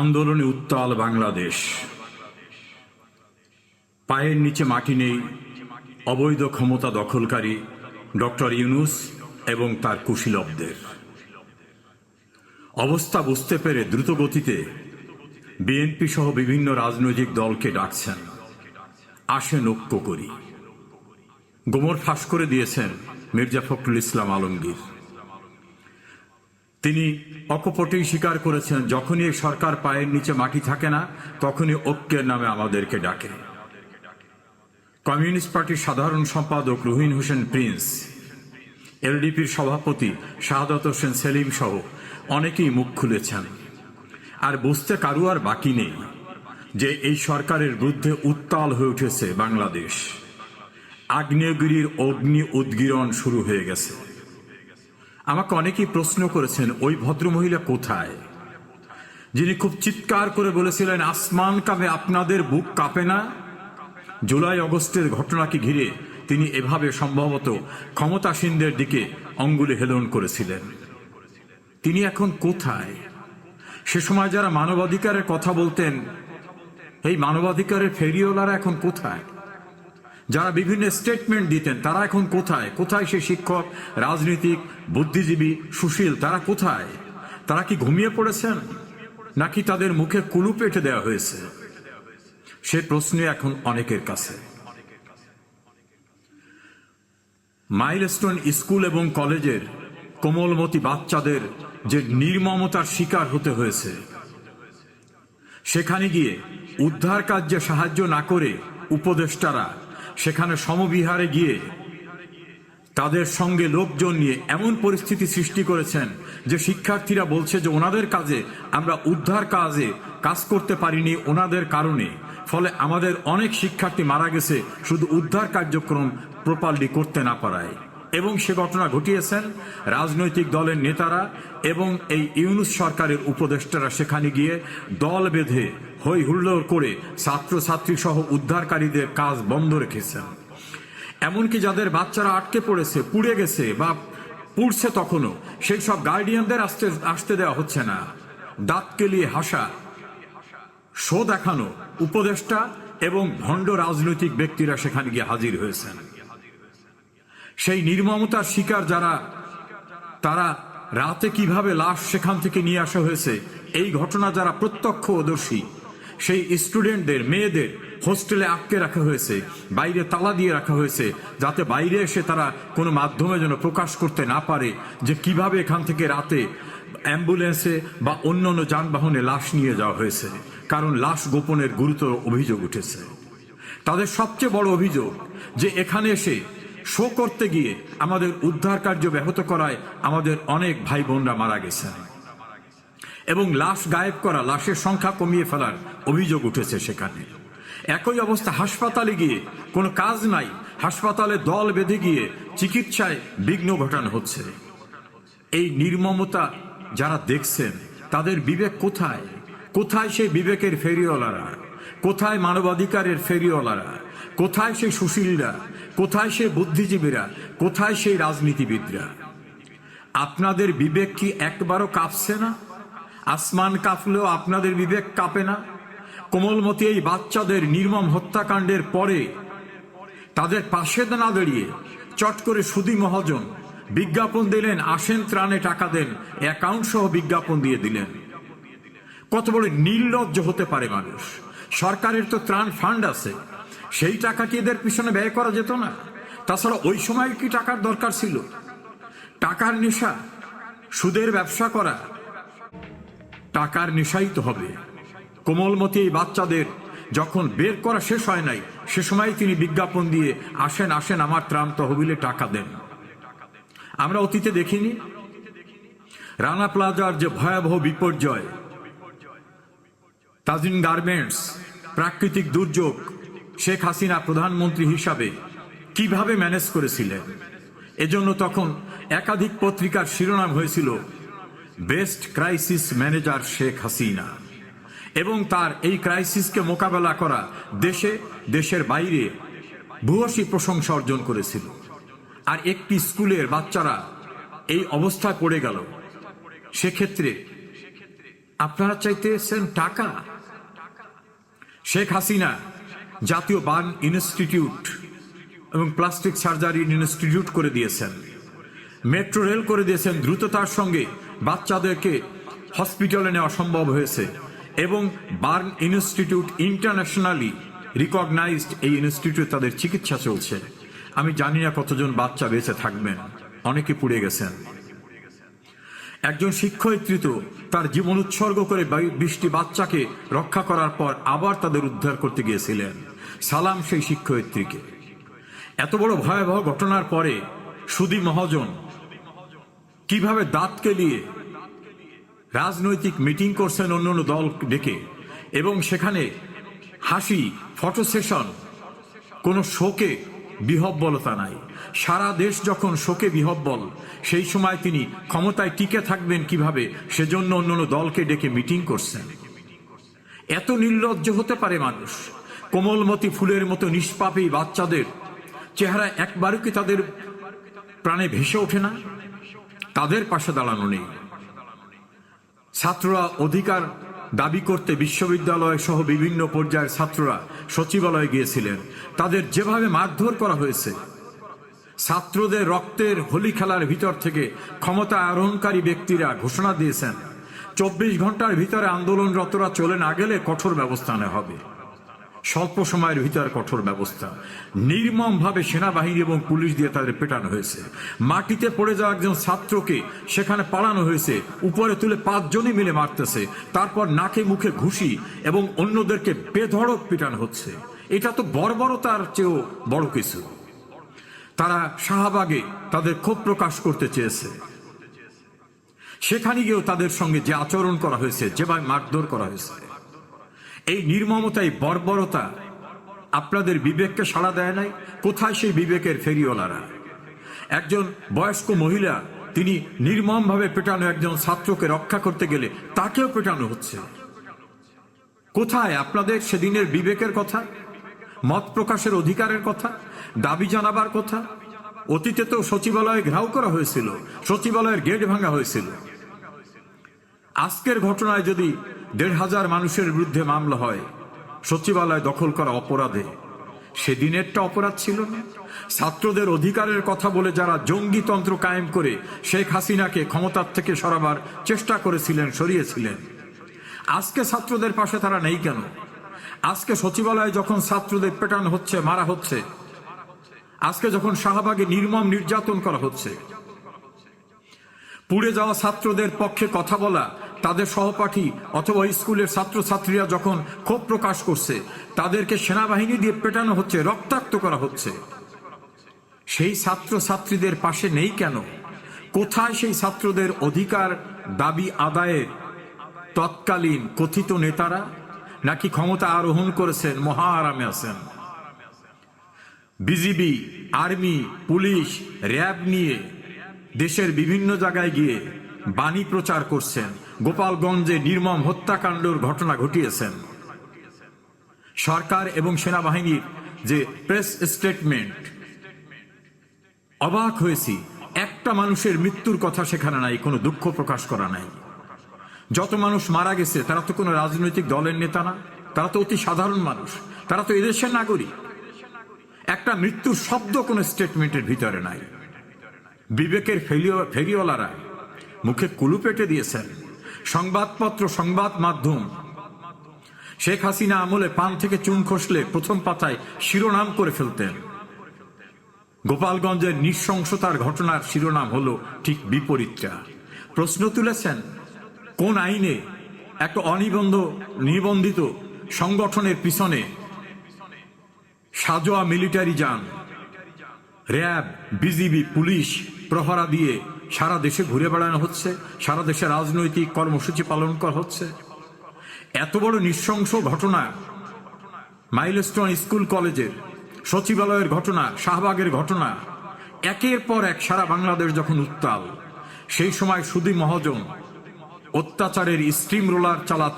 আন্দোলনে উত্তাল বাংলাদেশ। পায়ের নিচে মাটি নেই, অবৈধ ক্ষমতা দখলকারী ডক্টর ইউনুস এবং তার কুশীলবদের। অবস্থা বুঝতে পেরে দ্রুত গতিতে বিএনপি সহ বিভিন্ন রাজনৈতিক দলকে ডাকছেন। আসেন ঐক্য করি। গোমর ফাঁস করে দিয়েছেন মির্জা ফখরুল ইসলাম আলমগীর। তিনি অকপটেই স্বীকার করেছেন, যখনই সরকার পায়ের নিচে মাটি থাকে না, তখনই ঐক্যের নামে আমাদেরকে ডাকে। কমিউনিস্ট পার্টির সাধারণ সম্পাদক রুহিন হোসেন প্রিন্স, এলডিপির সভাপতি শাহাদত হোসেন সেলিম সহ অনেকেই মুখ খুলেছেন। আর বুঝতে কারু আর বাকি নেই যে এই সরকারের বিরুদ্ধে উত্তাল হয়ে উঠেছে বাংলাদেশ। আগ্নেয়গিরির অগ্নি উদ্গীরণ শুরু হয়ে গেছে। আমাকে অনেকেই প্রশ্ন করেছেন, ওই ভদ্রমহিলা কোথায়? যিনি খুব চিৎকার করে বলেছিলেন, আসমান কাঁপে আপনাদের বুক কাঁপে না? জুলাই, অগস্টের ঘটনাকে ঘিরে তিনি এভাবে সম্ভবত ক্ষমতাসীনদের দিকে অঙ্গুলি হেলন করেছিলেন। তিনি এখন কোথায়? সে সময় যারা মানবাধিকারের কথা বলতেন, এই মানবাধিকারের ফেরিওলারা এখন কোথায়? যারা বিভিন্ন স্টেটমেন্ট দিতেন, তারা এখন কোথায়? কোথায় সে শিক্ষক, রাজনীতিক, বুদ্ধিজীবী, সুশীল, তারা কোথায়? তারা কি ঘুমিয়ে পড়েছেন? নাকি তাদের মুখে কুলু পেটে দেওয়া হয়েছে? সে প্রশ্ন এখন অনেকের কাছে। মাইলস্টোন স্কুল এবং কলেজের কোমলমতি বাচ্চাদের যে নির্মমতার শিকার হতে হয়েছে, সেখানে গিয়ে উদ্ধার কার্যে সাহায্য না করে উপদেষ্টারা সেখানে সমবিহারে গিয়ে তাদের সঙ্গে লোকজন নিয়ে এমন পরিস্থিতি সৃষ্টি করেছেন যে শিক্ষার্থীরা বলছে যে ওনাদের কাজে আমরা উদ্ধার কাজে কাজ করতে পারিনি ওনাদের কারণে। ফলে আমাদের অনেক শিক্ষার্থী মারা গেছে, শুধু উদ্ধার কার্যক্রম প্রপারলি করতে না পারায়। এবং সে ঘটনা ঘটিয়েছেন রাজনৈতিক দলের নেতারা এবং এই ইউনুস সরকারের উপদেষ্টারা সেখানে গিয়ে দল বেঁধে হই হুল্লোড় করে ছাত্রছাত্রী সহ উদ্ধারকারীদের কাজ বন্ধ রেখেছেন। এমনকি যাদের বাচ্চারা আটকে পড়েছে, পুড়ে গেছে বা পুড়ছে তখনও, সেই সব গার্ডিয়ানদের আসতে আসতে দেওয়া হচ্ছে না। দাঁত কেলিয়ে হাসা, শো দেখানো উপদেষ্টা এবং ভণ্ড রাজনৈতিক ব্যক্তিরা সেখানে গিয়ে হাজির হয়েছেন। সেই নির্মমতার শিকার যারা, তারা রাতে কীভাবে লাশ সেখান থেকে নিয়ে আসা হয়েছে, এই ঘটনা যারা প্রত্যক্ষদর্শী সেই স্টুডেন্টদের, মেয়েদের হোস্টেলে আটকে রাখা হয়েছে, বাইরে তালা দিয়ে রাখা হয়েছে, যাতে বাইরে এসে তারা কোনো মাধ্যমে যেন প্রকাশ করতে না পারে যে কীভাবে এখান থেকে রাতে অ্যাম্বুলেন্সে বা অন্য অন্য যানবাহনে লাশ নিয়ে যাওয়া হয়েছে, কারণ লাশ গোপনের গুরুতর অভিযোগ উঠেছে। তাদের সবচেয়ে বড় অভিযোগ যে এখানে এসে শো করতে গিয়ে আমাদের উদ্ধার কার্য ব্যাহত করায় আমাদের অনেক ভাই বোনরা মারা গেছেন। এবং লাশ গায়েব করা, লাশের সংখ্যা কমিয়ে ফেলার অভিযোগ উঠেছে সেখানে। একই অবস্থা হাসপাতালে গিয়ে কোনো কাজ নাই, হাসপাতালে দল বেঁধে গিয়ে চিকিৎসায় বিঘ্ন ঘটানো হচ্ছে। এই নির্মমতা যারা দেখছেন, তাদের বিবেক কোথায়? কোথায় সেই বিবেকের ফেরিওয়ালারা? কোথায় মানবাধিকারের ফেরিওয়ালারা? কোথায় সেই সুশীলরা? কোথায় সেই বুদ্ধিজীবীরা, কোথায় সেই রাজনীতিবিদরা? আপনাদের বিবেক কি একবারও কাঁপছে না? আসমান কাঁপলেও আপনাদের বিবেক কাঁপে না? কোমলমতি এই বাচ্চাদের নির্মম হত্যাকাণ্ডের পরে তাদের পাশে না দাঁড়িয়ে চট করে সুদি মহাজন বিজ্ঞাপন দিলেন, আসেন ত্রাণে টাকা দেন অ্যাকাউন্ট সহ বিজ্ঞাপন দিয়ে দিলেন। কত বড় নির্লজ্জ হতে পারে মানুষ। সরকারের তো ত্রাণ ফান্ড আছে। সেই টাকা কি এদের পিছনে ব্যয় করা যেত না? তাছাড়া ওই সময় কি টাকার দরকার ছিল? টাকার নেশা, সুদের ব্যবসা করা। টাকার নেশাই তো হবে। কোমলমতি এই বাচ্চাদের যখন বের করা শেষ হয় নাই, সে সময় তিনি বিজ্ঞাপন দিয়ে, আসেন আসেন, আমার ত্রাণ তহবিলে টাকা দেন। আমরা অতীতে দেখিনি। রানা প্লাজার যে ভয়াবহ বিপর্যয়, তাজিন গার্মেন্টস, প্রাকৃতিক দুর্যোগ শেখ হাসিনা প্রধানমন্ত্রী হিসাবে কীভাবে ম্যানেজ করেছিলেন? এজন্য তখন একাধিক পত্রিকার শিরোনাম হয়েছিল, best crisis manager Sheikh Hasina এবং তার এই ক্রাইসিসকে মোকাবেলা করা দেশে, দেশের বাইরে ভূয়সী প্রশংসা অর্জন করেছিল। আর একটি স্কুলের বাচ্চারা এই অবস্থায় পড়ে গেল। সেক্ষেত্রে আপনারা চাইতেছেন টাকা? শেখ হাসিনা জাতীয় বার্ন ইনস্টিটিউট এবং প্লাস্টিক সার্জারি ইনস্টিটিউট করে দিয়েছেন। মেট্রো রেল করে দিয়েছেন দ্রুততার সঙ্গে বাচ্চাদেরকে হসপিটালে নেওয়া সম্ভব হয়েছে এবং বার্ন ইনস্টিটিউট ইন্টারন্যাশনালি রিকগনাইজড এই ইনস্টিটিউট তাদের চিকিৎসা চলছে। আমি জানি না কতজন বাচ্চা বেঁচে থাকবেন, অনেকে পুড়ে গেছেন। একজন শিক্ষয়িত্রী তো তার জীবন উৎসর্গ করে বৃষ্টি বাচ্চাকে রক্ষা করার পর আবার তাদের উদ্ধার করতে গিয়েছিলেন। সালাম সেই শিক্ষয়িত্রীকে। এত বড় ভয়াবহ ঘটনার পরে সুদী মহাজন কীভাবে দাঁতকে নিয়ে রাজনৈতিক মিটিং করছেন অন্য অন্য দল ডেকে এবং সেখানে হাসি, ফটো সেশন, কোনো শোকে বিহব্বলতা নাই। সারা দেশ যখন শোকে বিহব্বল, সেই সময় তিনি ক্ষমতায় টিকে থাকবেন কীভাবে, সেজন্য অন্য দলকে ডেকে মিটিং করছেন। এত নির্লজ্জ হতে পারে মানুষ। কোমলমতি ফুলের মতো নিষ্পাপী বাচ্চাদের চেহারা একবারও কি তাদের প্রাণে ভেসে ওঠে না? তাদের পাশে দাঁড়ানো নেই। ছাত্ররা অধিকার দাবি করতে বিশ্ববিদ্যালয় সহ বিভিন্ন পর্যায়ের ছাত্ররা সচিবালয়ে গিয়েছিলেন। তাদের যেভাবে মারধর করা হয়েছে, ছাত্রদের রক্তের হোলি খেলার ভিতর থেকে ক্ষমতা আরোহণকারী ব্যক্তিরা ঘোষণা দিয়েছেন, চব্বিশ ঘণ্টার ভিতরে আন্দোলনরতরা চলে না গেলে কঠোর ব্যবস্থা নেওয়া হবে। স্বল্প সময়ের ভিতর কঠোর ব্যবস্থা। নির্মম ভাবে সেনাবাহিনী এবং পুলিশ দিয়ে তাদের পেটানো হয়েছে। মাটিতে পড়ে যাওয়া একজন ছাত্রকে সেখানে পালানো হয়েছে। উপরে তুলে পাঁচজনই মিলে মারতেছে। তারপর নাকে মুখে ঘুষি এবং অন্যদেরকে বেধড়ক পিটানো হচ্ছে। এটা তো বর্বরতার চেয়েও বড় কিছু। তারা শাহবাগে তাদের ক্ষোভ প্রকাশ করতে চেয়েছে। সেখানে গিয়েও তাদের সঙ্গে যে আচরণ করা হয়েছে যেভাবে মারধর করা হয়েছে। এই নির্মমতা এই বর্বরতা। আপনাদের বিবেককে সাড়া দেয় নাই, কোথায় সেই বিবেকের ফেরিওয়ালারা? একজন বয়স্ক মহিলা, তিনি নির্মমভাবে পেটানো একজন ছাত্রকে রক্ষা করতে গেলে তাকেও পেটানো হচ্ছে। কোথায় আপনাদের সেদিনের বিবেকের কথা? মত প্রকাশের অধিকারের কথা? দাবি জানাবার কথা? অতীতে তো সচিবালয়ে ঘেরাও করা হয়েছিল, সচিবালয়ের গেট ভাঙা হয়েছিল। আজকের ঘটনায় যদি দেড় হাজার মানুষের বিরুদ্ধে মামলা হয়। সচিবালয় দখল করা অপরাধে। সেদিনেরটা অপরাধ ছিল না। ছাত্রদের অধিকারের কথা বলে যারা জঙ্গিতন্ত্র কায়েম করে শেখ হাসিনাকে ক্ষমতার থেকে সরাবার চেষ্টা করেছিলেন, সরিয়েছিলেন। আজকে ছাত্রদের পাশে তারা নেই কেন? আজকে সচিবালয়ে যখন ছাত্রদের পেটান হচ্ছে, মারা হচ্ছে, আজকে যখন শাহবাগে নির্মম নির্যাতন করা হচ্ছে, পুড়ে যাওয়া ছাত্রদের পক্ষে কথা বলা তাদের সহপাঠী অথবা স্কুলের ছাত্রছাত্রীরা যখন ক্ষোভ প্রকাশ করছে, তাদেরকে সেনাবাহিনী দিয়ে পেটানো হচ্ছে, রক্তাক্ত করা হচ্ছে। সেই ছাত্রছাত্রীদের পাশে নেই কেন? কোথায় সেই ছাত্রদের অধিকার, দাবি আদায়ের তৎকালীন কথিত নেতারা নাকি ক্ষমতা আরোহণ করেছেন মহা আরামে আছেন? বিজিবি, আর্মি, পুলিশ, র্যাব নিয়ে দেশের বিভিন্ন জায়গায় গিয়ে বাণী প্রচার করছেন। গোপালগঞ্জে নির্মম হত্যাকাণ্ডর ঘটনা ঘটিয়েছেন। সরকার এবং সেনাবাহিনীর যে প্রেস স্টেটমেন্ট। অবাক হয়েছি, একটা মানুষের মৃত্যুর কথা সেখানে নাই, কোনো দুঃখ প্রকাশ করা নাই। যত মানুষ মারা গেছে, তারা তো কোনো রাজনৈতিক দলের নেতা না, তারা তো অতি সাধারণ মানুষ, তারা তো এদেশের নাগরিক। একটা মৃত্যুর শব্দ কোনো স্টেটমেন্টের ভিতরে নাই। বিবেকের ফেরিওয়ালারা মুখে কুলু পেটে দিয়েছেন। সংবাদপত্র, সংবাদ মাধ্যম। শেখ হাসিনা আমলে পান থেকে চুন খসলে প্রথম পাতায় শিরোনাম করে ফেলতেন। গোপালগঞ্জের নৃশংসতার ঘটনার শিরোনাম হলো ঠিক বিপরীতটা। প্রশ্ন তুলেছেন, কোন আইনে একটা অনিবন্ধ নিবন্ধিত সংগঠনের পিছনে সাজোয়া মিলিটারি যান, র্যাব, বিজিবি, পুলিশ প্রহরা দিয়ে সারা দেশে ঘুরে বেড়ানো হচ্ছে, সারা দেশে রাজনৈতিক কর্মসূচি পালন করা হচ্ছে। এত বড় নৃশংস ঘটনা, মাইলস্টোন স্কুল কলেজের সচিবালয়ের ঘটনা, শাহবাগের ঘটনা, একের পর এক সারা বাংলাদেশ যখন উত্তাল, সেই সময় সুদী মহাজন অত্যাচারের স্ট্রিম রোলার চালাচ্ছে।